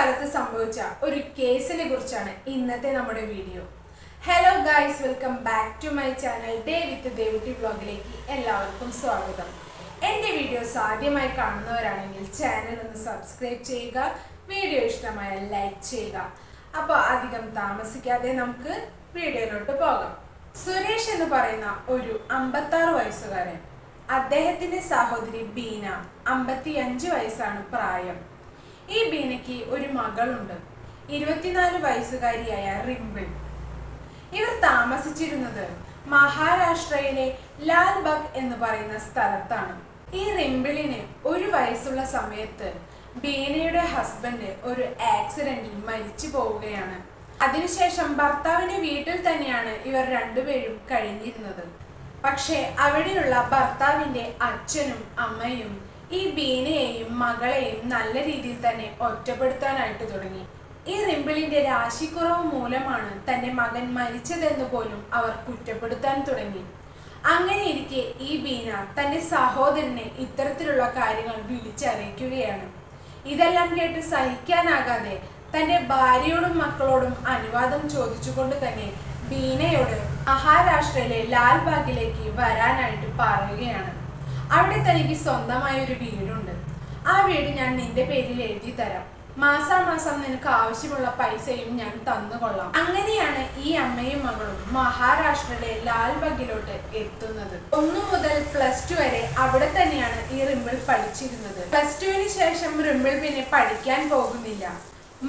കാലത്ത് സംഭവിച്ച ഒരു കേസിനെ കുറിച്ചാണ് ഇന്നത്തെ നമ്മുടെ video. Hello guys welcome back to my channel day with Devutty ബ്ലോഗിലേക്ക് എല്ലാവർക്കും സ്വാഗതം. എന്റെ വീഡിയോസ് ആദ്യമായി കാണുന്നവരാണെങ്കിൽ ചാനൽ ഒന്ന് സബ്സ്ക്രൈബ് ചെയ്യുക വീഡിയോ ഇഷ്ടമായ ലൈക്ക് ചെയ്യുക. അപ്പോൾ അധികം താമസിക്കാതെ നമുക്ക് വീഡിയോയിലോട്ട് പോകാം. സുരേഷ് എന്ന് പറയുന്ന ഒരു അമ്പത്താറ് വയസ്സുകാരൻ. അദ്ദേഹത്തിന്റെ സഹോദരി ബീന അമ്പത്തിയഞ്ച് വയസ്സാണ് പ്രായം. ഈ ബീനയ്ക്ക് ഒരു മകളുണ്ട്. ഇരുപത്തിനാല് വയസ്സുകാരിയായ റിംബിൾ. ഇവർ താമസിച്ചിരുന്നത് മഹാരാഷ്ട്രയിലെ ലാൽബഗ് എന്ന് പറയുന്ന സ്ഥലത്താണ്. ഈ റിംബിളിന് ഒരു വയസ്സുള്ള സമയത്ത് ബീനയുടെ ഹസ്ബൻഡ് ഒരു ആക്സിഡന്റിൽ മരിച്ചു പോവുകയാണ്. അതിനുശേഷം ഭർത്താവിന്റെ വീട്ടിൽ തന്നെയാണ് ഇവർ രണ്ടുപേരും കഴിഞ്ഞിരുന്നത്. പക്ഷേ അവിടെയുള്ള ഭർത്താവിന്റെ അച്ഛനും അമ്മയും ഈ ബീനയെയും മകളെയും നല്ല രീതിയിൽ തന്നെ ഒറ്റപ്പെടുത്താനായിട്ട് തുടങ്ങി. ഈ റിമ്പിളിന്റെ രാശിക്കുറവ് മൂലമാണ് തന്റെ മകൻ മരിച്ചതെന്ന് പോലും അവർ കുറ്റപ്പെടുത്താൻ തുടങ്ങി. അങ്ങനെ ഇരിക്കെ ഈ ബീന തന്റെ സഹോദരനെ ഇത്തരത്തിലുള്ള കാര്യങ്ങൾ വിളിച്ചറിയിക്കുകയാണ്. ഇതെല്ലാം കേട്ട് സഹിക്കാനാകാതെ തന്റെ ഭാര്യയോടും മക്കളോടും അനുവാദം ചോദിച്ചുകൊണ്ട് തന്നെ ബീനയോട് മഹാരാഷ്ട്രയിലെ ലാൽബാഗിലേക്ക് വരാനായിട്ട് പറയുകയാണ്. അവിടെ തനിക്ക് സ്വന്തമായ ഒരു വീടുണ്ട്. ആ വീട് ഞാൻ നിന്റെ പേരിൽ എഴുതി തരാം. മാസാമാസം നിനക്ക് ആവശ്യമുള്ള പൈസയും ഞാൻ തന്നുകൊള്ളാം അങ്ങനെയാണ് ഈ അമ്മയും മകളും മഹാരാഷ്ട്രയിലെ ലാൽബഗിലോട്ട് എത്തുന്നത്. ഒന്നു മുതൽ പ്ലസ് ടു വരെ അവിടെ തന്നെയാണ് ഈ റിമ്പിൾ പഠിച്ചിരുന്നത്. പ്ലസ് ടുവിന് ശേഷം റിമ്പിൾ പിന്നെ പഠിക്കാൻ പോകുന്നില്ല.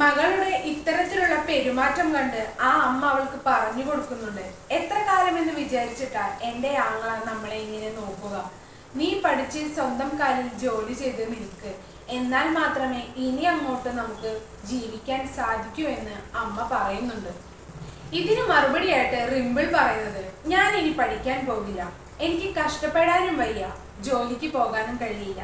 മകളുടെ ഇത്തരത്തിലുള്ള പെരുമാറ്റം കണ്ട് ആ അമ്മ അവൾക്ക് പറഞ്ഞു കൊടുക്കുന്നുണ്ട്. എത്ര കാലം എന്ന് വിചാരിച്ചിട്ടാ എന്റെ ആങ്ങള നമ്മളെ ഇങ്ങനെ നോക്കുക? നീ പഠിച്ച് സ്വന്തം കാലിൽ ജോലി ചെയ്ത് നിൽക്ക്. എന്നാൽ മാത്രമേ ഇനി അങ്ങോട്ട് നമുക്ക് ജീവിക്കാൻ സാധിക്കൂ എന്ന് അമ്മ പറയുന്നുണ്ട്. ഇതിന് മറുപടിയായിട്ട് റിമ്പിൾ പറയുന്നത് ഞാൻ ഇനി പഠിക്കാൻ പോകില്ല. എനിക്ക് കഷ്ടപ്പെടാനും വയ്യ. ജോലിക്ക് പോകാനും കഴിയില്ല.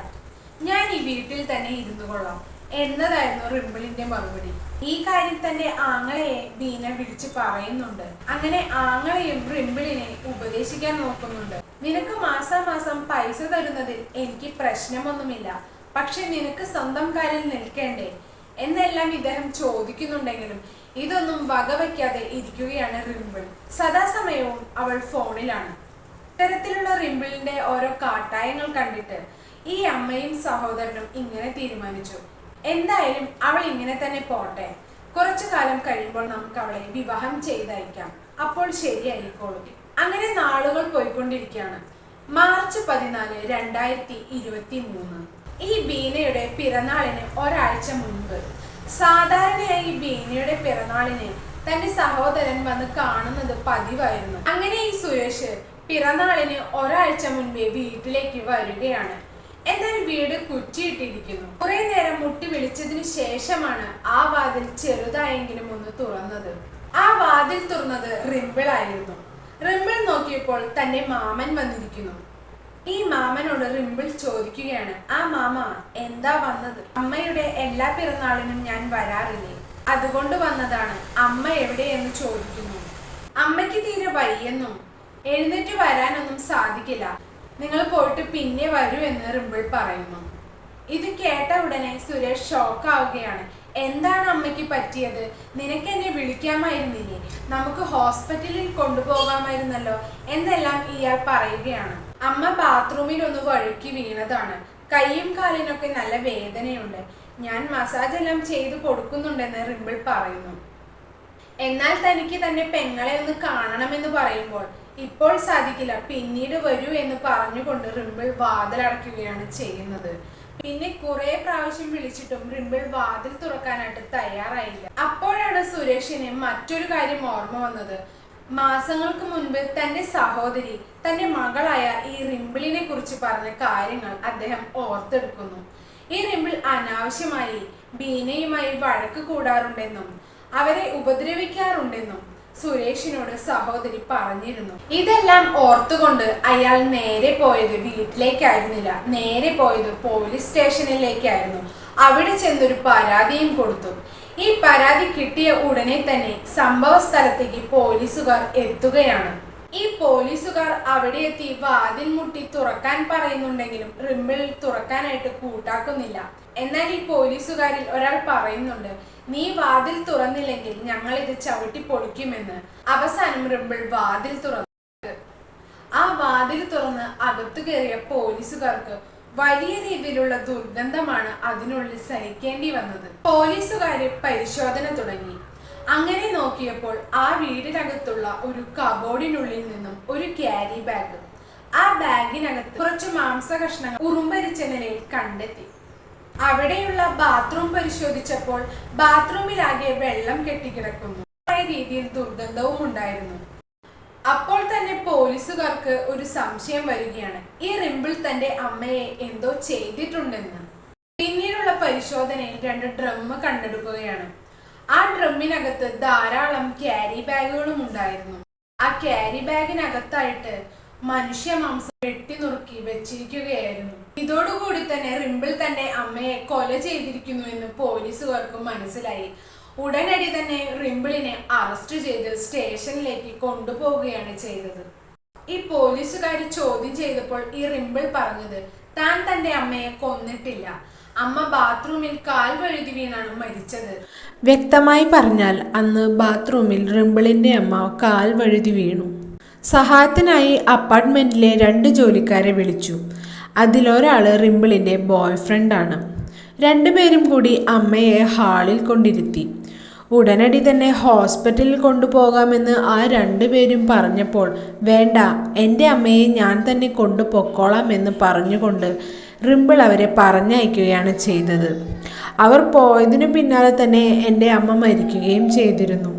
ഞാൻ ഈ വീട്ടിൽ തന്നെ ഇരുന്നു കൊള്ളാം. എന്നതായിരുന്നു റിമ്പിളിന്റെ മറുപടി. ഈ കാര്യം തന്റെ ആങ്ങളയെ ബീന വിളിച്ച് പറയുന്നുണ്ട്. അങ്ങനെ ആങ്ങളെയും റിമ്പിളിനെ ഉപദേശിക്കാൻ നോക്കുന്നുണ്ട്. നിനക്ക് മാസാമാസം പൈസ തരുന്നതിൽ എനിക്ക് പ്രശ്നമൊന്നുമില്ല. പക്ഷെ നിനക്ക് സ്വന്തം കാര്യം നിൽക്കേണ്ടേ? എന്നെല്ലാം ഇദ്ദേഹം ചോദിക്കുന്നുണ്ടെങ്കിലും ഇതൊന്നും വകവയ്ക്കാതെ ഇരിക്കുകയാണ് റിമ്പിൾ സദാസമയവും അവൾ ഫോണിലാണ്. ഇത്തരത്തിലുള്ള റിമ്പിളിന്റെ ഓരോ കാട്ടായങ്ങൾ കണ്ടിട്ട് ഈ അമ്മയും സഹോദരനും ഇങ്ങനെ തീരുമാനിച്ചു. എന്തായാലും അവൾ ഇങ്ങനെ തന്നെ പോട്ടെ. കുറച്ചു കാലം കഴിയുമ്പോൾ നമുക്ക് അവളെ വിവാഹം ചെയ്തയക്കാം. അപ്പോൾ ശരിയായിക്കോളും. അങ്ങനെ നാളുകൾ പോയിക്കൊണ്ടിരിക്കുകയാണ്. മാർച്ച് പതിനാല് രണ്ടായിരത്തി ഇരുപത്തി മൂന്ന് ഈ ബീനയുടെ പിറന്നാളിന് ഒരാഴ്ച മുൻപ്. സാധാരണയായി ബീനയുടെ പിറന്നാളിന് തന്റെ സഹോദരൻ വന്ന് കാണുന്നത് പതിവായിരുന്നു. അങ്ങനെ ഈ സുരേഷ് പിറന്നാളിന് ഒരാഴ്ച മുൻപേ വീട്ടിലേക്ക് വരികയാണ്. എന്നാൽ വീട് കുറ്റിയിട്ടിരിക്കുന്നു. കുറെ നേരം മുട്ടി വിളിച്ചതിനു ശേഷമാണ് ആ വാതിൽ ചെറുതായെങ്കിലും ഒന്ന് തുറന്നത്. ആ വാതിൽ തുറന്നത് റിമ്പിളായിരുന്നു. റിംബിൾ നോക്കിയപ്പോൾ തന്റെ മാമൻ വന്നിരിക്കുന്നു. ഈ മാമനോട് റിമ്പിൾ ചോദിക്കുകയാണ് ആ മാമ എന്താ വന്നത്? അമ്മയുടെ എല്ലാ പിറന്നാളിനും ഞാൻ വരാറില്ലേ? അതുകൊണ്ട് വന്നതാണ് അമ്മ എവിടെയെന്ന് ചോദിക്കുന്നു. അമ്മയ്ക്ക് തീരെ വയ്യെന്നും എഴുന്നേറ്റ് വരാനൊന്നും സാധിക്കില്ല. നിങ്ങൾ പോയിട്ട് പിന്നെ വരൂ എന്ന് റിമ്പിൾ പറയുന്നു. ഇത് കേട്ട ഉടനെ സുരേഷ് ഷോക്ക് ആവുകയാണ് എന്താണ് അമ്മയ്ക്ക് പറ്റിയത്? നിനക്ക് എന്നെ വിളിക്കാമായിരുന്നില്ലേ? നമുക്ക് ഹോസ്പിറ്റലിൽ കൊണ്ടുപോകാമായിരുന്നല്ലോ എന്നെല്ലാം ഇയാൾ പറയുകയാണ്. അമ്മ ബാത്റൂമിൽ ഒന്ന് വഴുക്കി വീണതാണ്. കൈയും കാലിനൊക്കെ നല്ല വേദനയുണ്ട്. ഞാൻ മസാജ് എല്ലാം ചെയ്ത് കൊടുക്കുന്നുണ്ടെന്ന് റിമ്പിൾ പറയുന്നു. എന്നാൽ തനിക്ക് തന്നെ പെങ്ങളെ ഒന്ന് കാണണമെന്ന് പറയുമ്പോൾ ഇപ്പോൾ സാധിക്കില്ല. പിന്നീട് വരൂ എന്ന് പറഞ്ഞുകൊണ്ട് റിമ്പിൾ വാതിലടയ്ക്കുകയാണ് ചെയ്യുന്നത്. പിന്നെ കുറെ പ്രാവശ്യം വിളിച്ചിട്ടും റിമ്പിൾ വാതിൽ തുറക്കാനായിട്ട് തയ്യാറായില്ല. അപ്പോഴാണ് സുരേഷിന് മറ്റൊരു കാര്യം ഓർമ്മ വന്നത്. മാസങ്ങൾക്ക് മുൻപ് തന്റെ സഹോദരി തന്റെ മകളായ ഈ റിമ്പിളിനെ കുറിച്ച് പറഞ്ഞ കാര്യങ്ങൾ അദ്ദേഹം ഓർത്തെടുക്കുന്നു. ഈ റിമ്പിൾ അനാവശ്യമായി ബീനയുമായി വഴക്ക് കൂടാറുണ്ടെന്നും അവരെ ഉപദ്രവിക്കാറുണ്ടെന്നും സുരേഷിനോട് സഹോദരി പറഞ്ഞിരുന്നു. ഇതെല്ലാം ഓർത്തുകൊണ്ട് അയാൾ നേരെ പോയത് വീട്ടിലേക്കായിരുന്നില്ല. നേരെ പോയത് പോലീസ് സ്റ്റേഷനിലേക്കായിരുന്നു. അവിടെ ചെന്നൊരു പരാതിയും കൊടുത്തു. ഈ പരാതി കിട്ടിയ ഉടനെ തന്നെ സംഭവ സ്ഥലത്തേക്ക് പോലീസുകാർ എത്തുകയാണ്. ഈ പോലീസുകാർ അവിടെ എത്തി വാതിൽ മുട്ടി തുറക്കാൻ പറയുന്നുണ്ടെങ്കിലും റിമ്മിൽ തുറക്കാനായിട്ട് കൂട്ടാക്കുന്നില്ല. എന്നാൽ ഈ പോലീസുകാരിൽ ഒരാൾ പറയുന്നുണ്ട് നീ വാതിൽ തുറന്നില്ലെങ്കിൽ ഞങ്ങൾ ഇത് ചവിട്ടി പൊളിക്കുമെന്ന്. അവസാനം റിമ്പിൾ വാതിൽ തുറന്നു. ആ വാതിൽ തുറന്ന് അകത്തു കയറിയ പോലീസുകാർക്ക് വലിയ രീതിയിലുള്ള ദുർഗന്ധമാണ് അതിനുള്ളിൽ സഹിക്കേണ്ടി വന്നത്. പോലീസുകാർ പരിശോധന തുടങ്ങി. അങ്ങനെ നോക്കിയപ്പോൾ ആ വീടിനകത്തുള്ള ഒരു കബോർഡിനുള്ളിൽ നിന്നും ഒരു ക്യാരി ബാഗ് ആ ബാഗിനകത്ത് കുറച്ച് മാംസ കഷ്ണങ്ങൾ ഉറുമ്പരിച്ച നിലയിൽ കണ്ടെത്തി. അവിടെയുള്ള ബാത്റൂം പരിശോധിച്ചപ്പോൾ ബാത്റൂമിലാകെ വെള്ളം കെട്ടിക്കിടക്കുന്നു. രീതിയിൽ ദുർഗന്ധവും ഉണ്ടായിരുന്നു. അപ്പോൾ തന്നെ പോലീസുകാർക്ക് ഒരു സംശയം വരികയാണ്. ഈ റിമ്പിൾ തന്റെ അമ്മയെ എന്തോ ചെയ്തിട്ടുണ്ടെന്ന്. പിന്നീടുള്ള പരിശോധനയിൽ രണ്ട് ഡ്രം കണ്ടെടുക്കുകയാണ്. ആ ഡ്രമ്മിനകത്ത് ധാരാളം ക്യാരി ബാഗുകളും ഉണ്ടായിരുന്നു. ആ ക്യാരി ബാഗിനകത്തായിട്ട് മനുഷ്യ മാംസം വെട്ടി നുറുക്കി വെച്ചിരിക്കുകയായിരുന്നു. ഇതോടുകൂടി തന്നെ റിമ്പിൾ തന്റെ അമ്മയെ കൊല ചെയ്തിരിക്കുന്നു എന്ന് പോലീസുകാർക്ക് മനസ്സിലായി. ഉടനടി തന്നെ റിമ്പിളിനെ അറസ്റ്റ് ചെയ്ത് സ്റ്റേഷനിലേക്ക് കൊണ്ടുപോവുകയാണ് ചെയ്തത്. ഈ പോലീസുകാർ ചോദ്യം ചെയ്തപ്പോൾ ഈ റിമ്പിൾ പറഞ്ഞത് താൻ തന്റെ അമ്മയെ കൊന്നിട്ടില്ല. അമ്മ ബാത്റൂമിൽ കാൽ വഴുതി വീണാണ് മരിച്ചത് വ്യക്തമായി പറഞ്ഞാൽ അന്ന് ബാത്റൂമിൽ റിമ്പിളിന്റെ അമ്മ കാൽ വഴുതി വീണു. സഹായത്തിനായി അപ്പാർട്ട്മെന്റിലെ രണ്ട് ജോലിക്കാരെ വിളിച്ചു. അതിലൊരാൾ റിമ്പിളിന്റെ ബോയ് ഫ്രണ്ടാണ് രണ്ടുപേരും കൂടി അമ്മയെ ഹാളിൽ കൊണ്ടിരുത്തി. ഉടനടി തന്നെ ഹോസ്പിറ്റലിൽ കൊണ്ടുപോകാമെന്ന് ആ രണ്ടുപേരും പറഞ്ഞപ്പോൾ വേണ്ട എന്റെ അമ്മയെ ഞാൻ തന്നെ കൊണ്ടുപൊക്കോളാം എന്ന് പറഞ്ഞുകൊണ്ട് റിമ്പിൾ അവരെ പറഞ്ഞയക്കുകയാണ് ചെയ്തത്. അവർ പോയതിനു പിന്നാലെ തന്നെ എന്റെ അമ്മ മരിക്കുകയും ചെയ്തിരുന്നു.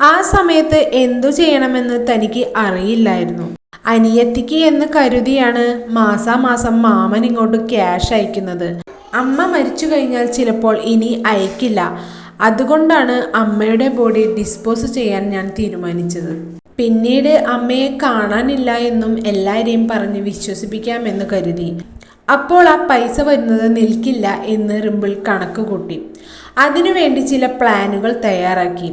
ആ സമയത്ത് എന്തു ചെയ്യണമെന്ന് തനിക്ക് അറിയില്ലായിരുന്നു. അനിയത്തിക്ക് എന്ന് കരുതിയാണ് മാസാമാസം മാമൻ ഇങ്ങോട്ട് ക്യാഷ് അയക്കുന്നത്. അമ്മ മരിച്ചു കഴിഞ്ഞാൽ ചിലപ്പോൾ ഇനി അയക്കില്ല. അതുകൊണ്ടാണ് അമ്മയുടെ ബോഡി ഡിസ്പോസ് ചെയ്യാൻ ഞാൻ തീരുമാനിച്ചത്. പിന്നീട് അമ്മയെ കാണാനില്ല എന്നും എല്ലാവരെയും പറഞ്ഞ് വിശ്വസിപ്പിക്കാമെന്ന് കരുതി. അപ്പോൾ ആ പൈസ വരുന്നത് നിൽക്കില്ല എന്ന് റിമ്പിൾ കണക്ക് കൂട്ടി. അതിനുവേണ്ടി ചില പ്ലാനുകൾ തയ്യാറാക്കി.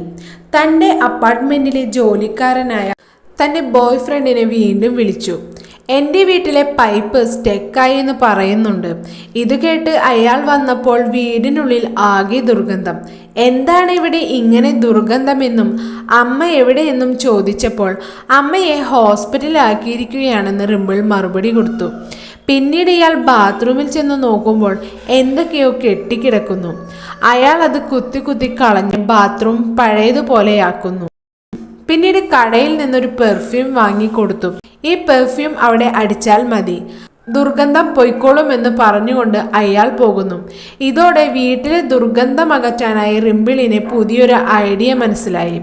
തന്റെ അപ്പാർട്ട്മെന്റിലെ ജോലിക്കാരനായ തന്റെ ബോയ് ഫ്രണ്ടിനെ വീണ്ടും വിളിച്ചു. എന്റെ വീട്ടിലെ പൈപ്പ് സ്റ്റെക്കായി എന്ന് പറയുന്നുണ്ട്. ഇത് കേട്ട് അയാൾ വന്നപ്പോൾ വീടിനുള്ളിൽ ആകെ ദുർഗന്ധം. എന്താണ് ഇവിടെ ഇങ്ങനെ ദുർഗന്ധമെന്നും അമ്മ എവിടെയെന്നും ചോദിച്ചപ്പോൾ അമ്മയെ ഹോസ്പിറ്റലാക്കിയിരിക്കുകയാണെന്ന് റിമ്പിൾ മറുപടി കൊടുത്തു. പിന്നീട് ഇയാൾ ബാത്റൂമിൽ ചെന്ന് നോക്കുമ്പോൾ എന്തൊക്കെയോ കെട്ടിക്കിടക്കുന്നു. അയാൾ അത് കുത്തി കുത്തി കളഞ്ഞ് ബാത്റൂം പഴയതുപോലെയാക്കുന്നു. പിന്നീട് കടയിൽ നിന്നൊരു പെർഫ്യൂം വാങ്ങിക്കൊടുത്തു. ഈ പെർഫ്യൂം അവിടെ അടിച്ചാൽ മതി. ദുർഗന്ധം പൊയ്ക്കോളുമെന്ന് പറഞ്ഞുകൊണ്ട് അയാൾ പോകുന്നു. ഇതോടെ വീട്ടിലെ ദുർഗന്ധം അകറ്റാനായി റിമ്പിളിന് പുതിയൊരു ഐഡിയ മനസ്സിലായി.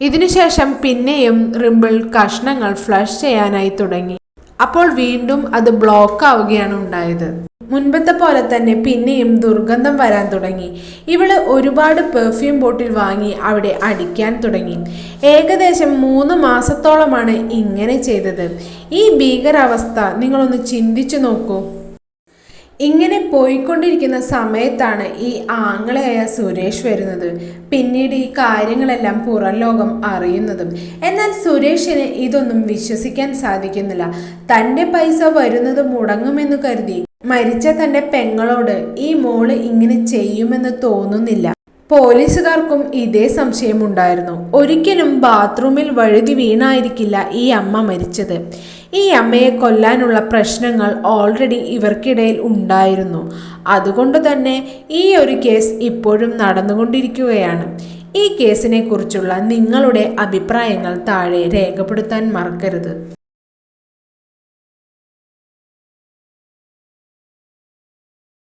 ഇതിനുശേഷം പിന്നെയും റിമ്പിൾ കഷ്ണങ്ങൾ ഫ്ലഷ് ചെയ്യാനായി തുടങ്ങി. അപ്പോൾ വീണ്ടും അത് ബ്ലോക്ക് ആവുകയാണ് ഉണ്ടായത്. മുൻപത്തെ പോലെ തന്നെ പിന്നെയും ദുർഗന്ധം വരാൻ തുടങ്ങി. ഇവൾ ഒരുപാട് പെർഫ്യൂം ബോട്ടിൽ വാങ്ങി അവിടെ അടിക്കാൻ തുടങ്ങി. ഏകദേശം മൂന്ന് മാസത്തോളമാണ് ഇങ്ങനെ ചെയ്തത്. ഈ ഭീകരാവസ്ഥ നിങ്ങളൊന്ന് ചിന്തിച്ചു നോക്കൂ. ഇങ്ങനെ പോയിക്കൊണ്ടിരിക്കുന്ന സമയത്താണ് ഈ ആങ്ങളയായ സുരേഷ് വരുന്നത്. പിന്നീട് ഈ കാര്യങ്ങളെല്ലാം പുറം ലോകം അറിയുന്നതും. എന്നാൽ സുരേഷിന് ഇതൊന്നും വിശ്വസിക്കാൻ സാധിക്കുന്നില്ല. തന്റെ പൈസ വരുന്നത് മുടങ്ങുമെന്ന് കരുതി മരിച്ച തന്റെ പെങ്ങളോട് ഈ മോൾ ഇങ്ങനെ ചെയ്യുമെന്ന് തോന്നുന്നില്ല. പോലീസുകാർക്കും ഇതേ സംശയമുണ്ടായിരുന്നു. ഒരിക്കലും ബാത്റൂമിൽ വഴുതി വീണായിരിക്കില്ല ഈ അമ്മ മരിച്ചത്. ഈ അമ്മയെ കൊല്ലാനുള്ള പ്രശ്നങ്ങൾ ഓൾറെഡി ഇവർക്കിടയിൽ ഉണ്ടായിരുന്നു. അതുകൊണ്ട് തന്നെ ഈ ഒരു കേസ് ഇപ്പോഴും നടന്നുകൊണ്ടിരിക്കുകയാണ്. ഈ കേസിനെ കുറിച്ചുള്ള നിങ്ങളുടെ അഭിപ്രായങ്ങൾ താഴെ രേഖപ്പെടുത്താൻ മറക്കരുത്.